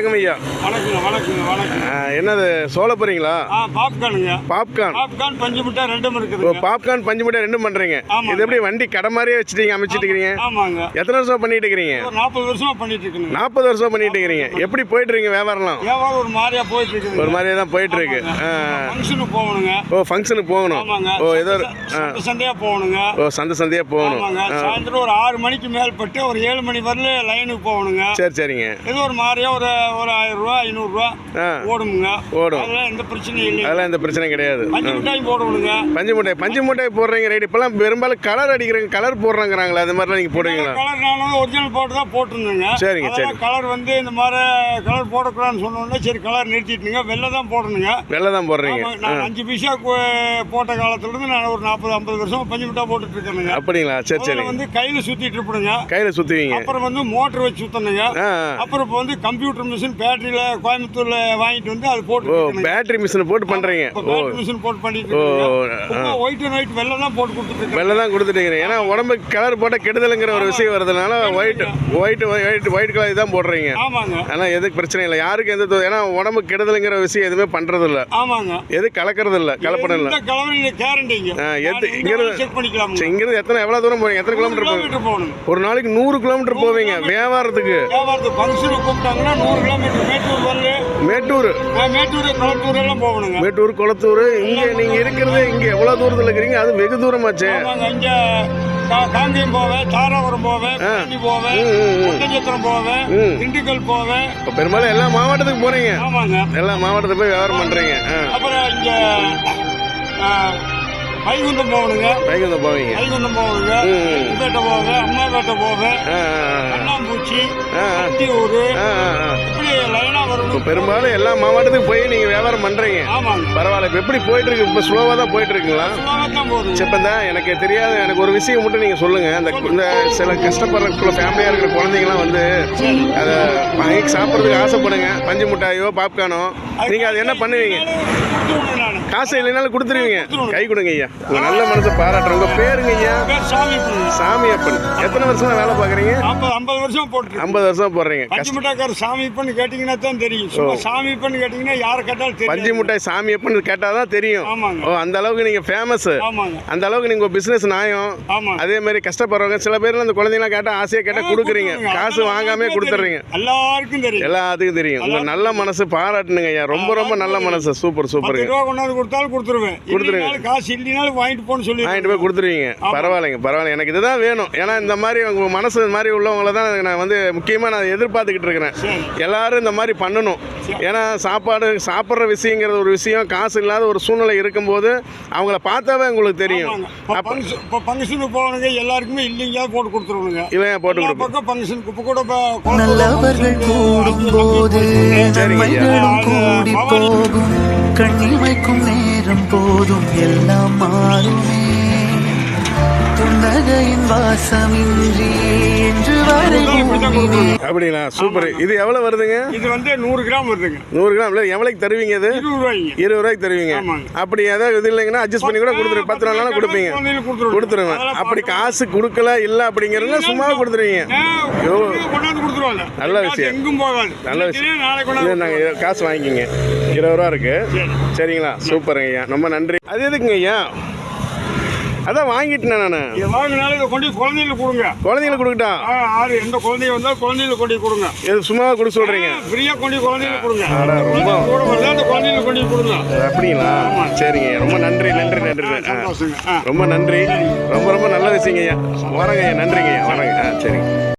ஐயா வணக்கம் ஐயா. வணக்கங்க வணக்கங்க வணக்கம் என்னது சோள போறீங்களா பாப்கார்னுங்க பாப்கார்ன் பாப்கார்ன் பஞ்சு மிட்டாய் ரெண்டும் ஓ இருக்குதுங்க பாப்கார்ன் பஞ்சு மிட்டாய் ரெண்டும் பண்றீங்க. இது எப்படி வண்டி கடை மாதிரியே வச்சுட்டீங்க அமைச்சிட்டு இருக்கிறீங்க? ஆமாங்க. எத்தனை வருஷம் பண்ணிட்டு இருக்கிறீங்க? ஒரு நாற்பது வருஷமா பண்ணிட்டு இருக்குங்க நாற்பது வருஷம் பண்ணிட்டு இருக்கிறீங்க. எப்படி போயிட்டு இருக்கீங்க வியாபாரம்லாம்? வியாபாரம் ஒரு மாதிரியா போயிட்டு இருக்குது ஒரு மாதிரியே தான் போயிட்டு இருக்கு. ஃபங்க்ஷனுக்கு போகணுங்க. ஓ ஃபங்க்ஷனுக்கு போகணும். ஓ ஏதோ சந்தையா போகணுங்க. ஓ சந்தை சந்தையா போகணும். சாயந்தரம் ஒரு ஆறு மணிக்கு மேல்பட்டு ஒரு ஏழு மணி வரல லைனுக்கு போகணுங்க. சரி சரிங்க. இது ஒரு மாதிரியா ஒரு ஒரு ஆயிரம் ரூபா ஐநூறுரூவா ஓடுமுங்க ஓடும் அதெல்லாம் எந்த பிரச்சனையும் இல்லை அதெல்லாம் எந்த பிரச்சனையும் கிடையாது. பஞ்சு மிட்டாயும் போடணுங்க. பஞ்சு மூட்டை பஞ்சு மூட்டை போடுறீங்க ரைட். இப்பெல்லாம் பெரும்பாலும் கலர் அடிக்கிறீங்க கலர் போடுறாங்கிறாங்களே அது மாதிரிலாம் நீங்கள் போடுவீங்களா? கலர் நானும் ஒரிஜினல் போட்டு தான் போட்டிருந்தேங்க. சரிங்க, சரி. கலர் வந்து இந்த மாதிரி கலர் போடக்கூடாதுன்னு சொன்னோடனே சரி கலர் நிறுத்திட்டுங்க. வெள்ளை தான் போடணுங்க. வெள்ளை தான் போடுறீங்க. நான் அஞ்சு பைசா போட்ட காலத்துல இருந்து நான் ஒரு நாற்பது ஐம்பது வருஷம் பஞ்சு மிட்டா போட்டுட்டு இருக்கேனுங்க அப்படிங்களா? சரி சரி வந்து கையில இருப்பணுங்க கையில் சுற்றுவீங்க அப்புறம் வந்து மோட்டர் வச்சு சுத்தணுங்க. ஆ அப்புறம் இப்போ வந்து கம்ப்யூட்டர் மிஷின் பேட்டரியில கோயம்புத்தூர்ல வாங்கிட்டு வந்து அது போட்டு. பேட்டரி மிஷின் போட்டு பண்ணுறீங்க பேட்டரி மிஷின் போட்டு பண்ணிட்டு ஒயிட் அண்ட் ஒயிட் வெள்ளை தான் போட்டு கொடுத்துட்டு வெள்ளை தான் கொடுத்துட்டீங்க. ஏன்னா உடம்புக்கு கலர் போட்டால் கெடுதலுங்கிற ஒரு விஷயம் வருதுனால white white white white colour தான் போடுறீங்க. ஆமாங்க. ஆனால் எதுக்கு பிரச்சனை இல்லை. யாருக்கு எந்த ஏன்னா உடம்புக்கு கெடுதலுங்கிற விஷயம் எதுவுமே பண்ணுறது இல்லை ஆமாங்க. எது கலக்கிறது இல்லை. கலப்படம் இல்லை. கேரண்டிங்க எது- இங்கிருந்து- எத்தனை எவ்வளோ தூரம் போறீங்க எத்தனை கிலோமீட்டர் போவீங்க? ஒரு நாளைக்கு நூறு கிலோமீட்டர் போவீங்க வியாபாரத்துக்கு. வியாபாரத்துக்கு ஃபங்க்ஷனுக்கு கூப்பிட்டாங்கன்னா நூறு கிலோமீட்டர் மேட்டூர் வரல மேட்டூர். மேட்டூர் குளத்தூர் எல்லாம் போகணுங்க. மேட்டூர் குளத்தூர் இங்கே நீங்கள் இருக்கிறது இங்கே எவ்வளோ தூரத்தில் இருக்கிறீங்க? அது வெகு தூரமாச்சே. இங்க காங்கேயம் போவேன் தாராபுரம் போவேன் பழனி போவேன். ஒட்டஞ்சத்திரம் போவேன். திண்டுக்கல் போவேன் இப்போ பெரும்பாலும் எல்லா மாவட்டத்துக்கு போகிறீங்க ஆமாங்க. எல்லா மாவட்டத்துக்கு போய் வியாபாரம் பண்ணுறீங்க அப்புறம் இங்க வைகுண்டம் போகணுங்க. வைகுந்தம் போவீங்க. வைகுண்டம். பேட்டை போவேன் அம்மாபேட்டை போவேன் அண்ணாம்பூச்சி ஆ. பெரும்பாலும் எல்லா மாவட்டத்துக்கு போய் நீங்கள் வியாபாரம் பண்ணுறீங்க பரவாயில்ல. இப்போ எப்படி போயிட்டு இருக்கு இப்போ ஸ்லோவாக தான் போயிட்டு இருக்குங்களா இப்போ தான் எனக்கு தெரியாத. எனக்கு ஒரு விஷயம் மட்டும் நீங்கள் சொல்லுங்கள் அந்த இந்த சில கஷ்டப்படுற ஃபேமிலியாக இருக்கிற குழந்தைங்களாம் வந்து அதை வாங்கி சாப்பிட்றதுக்கு ஆசைப்படுங்க. பஞ்சு மிட்டாயோ பாப்கார்னோ நீங்கள் அது என்ன பண்ணுவீங்க. காசு இல்லைனாலும் கொடுத்துருவீங்க. கை கொடுங்க ஐயா. உங்கள் நல்ல மனசை பாராட்டுறேன். உங்கள் பேருங்க ஐயா பேர் சாமி. பண்ணுங்க சாமி அப்பன். எத்தனை வருஷமா வேலை பார்க்குறீங்க? ஐம்பது வருஷம் போட்டுருக்கு ஐம்பது வருஷம் போடுறீங்க. பஞ்சு கஷ்ட மிட்டாக்கார சாமி பண்ணு கேட்டீங்கன்னா தான் தெரியும். சும்மா சாமி பண்ணு கேட்டீங்கன்னா யாரை கேட்டாலும் தெரியும் பஞ்சு மிட்டாய் சாமி அப்பன் கேட்டால் தான் தெரியும். ஓ அந்த அளவுக்கு நீங்கள் ஃபேமஸ் அந்த அளவுக்கு நீங்கள் பிஸ்னஸ் ஆமாங்க. அதே மாதிரி கஷ்டப்படுறவங்க சில பேர்லாம் அந்த குழந்தைங்களாம் கேட்டால் ஆசையாக கேட்டால் கொடுக்குறீங்க. காசு வாங்காமே கொடுத்துட்றீங்க எல்லாருக்கும் தெரியும். எல்லாத்துக்கும் தெரியும். உங்க நல்ல மனசு பாராட்டுனுங்க ஐயா. ரொம்ப ரொம்ப நல்ல மனசு. சூப்பர் ரூபா கொண்டாந்து கொடுத்தாலும் கொடுத்துருவேன். கொடுத்துருங்க. காசு இல்லைனாலும் வாங்கிட்டு போன்னு சொல்லி வாங்கிட்டு போய் கொடுத்துருவீங்க. பரவாயில்லைங்க. பரவாயில்ல எனக்கு இதுதான் வேணும் ஏன்னா இந்த மாதிரி உங்க மனசு இந்த மாதிரி உள்ளவங்கள தான் நான் வந்து முக்கியமாக நான் எதிர்பார்த்துக்கிட்டு இருக்கிறேன் எல்லாரும் இந்த மாதிரி பண்ணணும் ஏன்னா சாப்பாடு சாப்பிட்ற விஷயங்கிறது ஒரு விஷயம் காசு இல்லாத ஒரு சூழ்நிலை இருக்கும்போது அவங்கள பார்த்தாவே உங்களுக்கு தெரியும் இப்போ ஃபங்க்ஷன் இப்போ ஃபங்க்ஷனுக்கு போகணுங்க எல்லாருக்குமே இல்லைங்க போட்டு கொடுத்துருவணுங்க இவன் போட்டு கொடுப்போம் பக்கம் ஃபங்க்ஷனுக்கு கூட நல்லவர்கள் கூடும்போது நன்மைகளும் கூடி போகும் கண்ணிமைக்கும் நேரம் போதும் எல்லாம் மாறுமே புன்னகையின் வாசமின்றி என்று அப்படிங்களா? சூப்பர். இது எவ்வளோ வருதுங்க? இது வந்து நூறு கிராம் வருதுங்க. நூறு கிராம். இல்லை எவ்வளோக்கு தருவீங்க இது? இருபது ரூபாய்க்கு தருவீங்க. அப்படி ஏதாவது இது இல்லைங்கன்னா அட்ஜஸ்ட் பண்ணி கூட கொடுத்துரு. பத்து நாள்னாலும் கொடுப்பீங்க. அதெல்லாம் அப்படி காசு கொடுக்கல இல்லை அப்படிங்கிறதுல சும்மா கொடுத்துருவீங்க. நல்ல விஷயம். எங்கும் போகாது. நல்ல விஷயம். நாங்கள் காசு வாங்கிக்கிங்க. இருபது ரூபா இருக்கு. சரி. சரிங்களா? சூப்பருங்க ஐயா. ரொம்ப நன்றி. அது எதுக்குங்க ஐயா? அதான் வாங்கிட்டேன் நான். இதை வாங்கினாலும் இதை கொண்டு போய் குழந்தைகளுக்கு கொடுங்க. குழந்தைங்களுக்கு கொடுக்கட்டா? ஆ, ஆறு எந்த குழந்தைங்க வந்தாலும் குழந்தைகளுக்கு கொண்டு கொடுங்க. இது சும்மா கொடுக்க சொல்கிறீங்க ஃப்ரீயா கொண்டு போய் குழந்தைகளுக்கு கொடுங்க. அட, ரொம்ப- கூட வருதா அந்த குழந்தைகளுக்கு கொண்டு கொடுங்க. அப்படிங்களா? சரிங்க ரொம்ப நன்றி நன்றி நன்றி. ஆ. சந்தோஷங்க. ஆ. ரொம்ப நன்றி. ரொம்ப ரொம்ப நல்ல விஷயங்க ஐயா. வரங்க ஐயா நன்றிங்க ஐயா. வரங்க ஆ சரிங்க.